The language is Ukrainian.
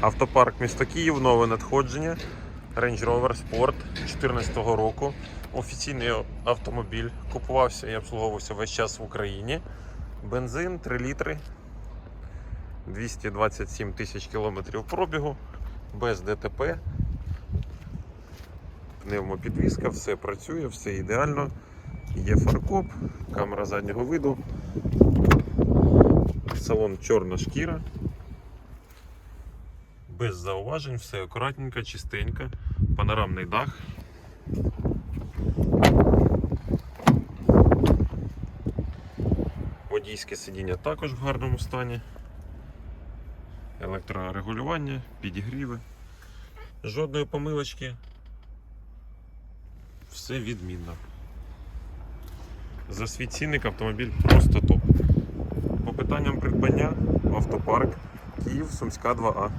Автопарк місто Київ, нове надходження. Range Rover Sport 2014 року. Офіційний автомобіль. Купувався і обслуговувався весь час в Україні. Бензин 3 літри. 227 тисяч кілометрів пробігу. Без ДТП. Пневмопідвізка, все працює, все ідеально. Є фаркоп, камера заднього виду. Салон чорна шкіра. Без зауважень, все акуратненько, чистенько, панорамний дах. Водійське сидіння також в гарному стані. Електрорегулювання, підігріви. Жодної помилочки. Все відмінно. За свій цінник автомобіль просто топ. По питанням придбання автопарк Київ Сумська 2А.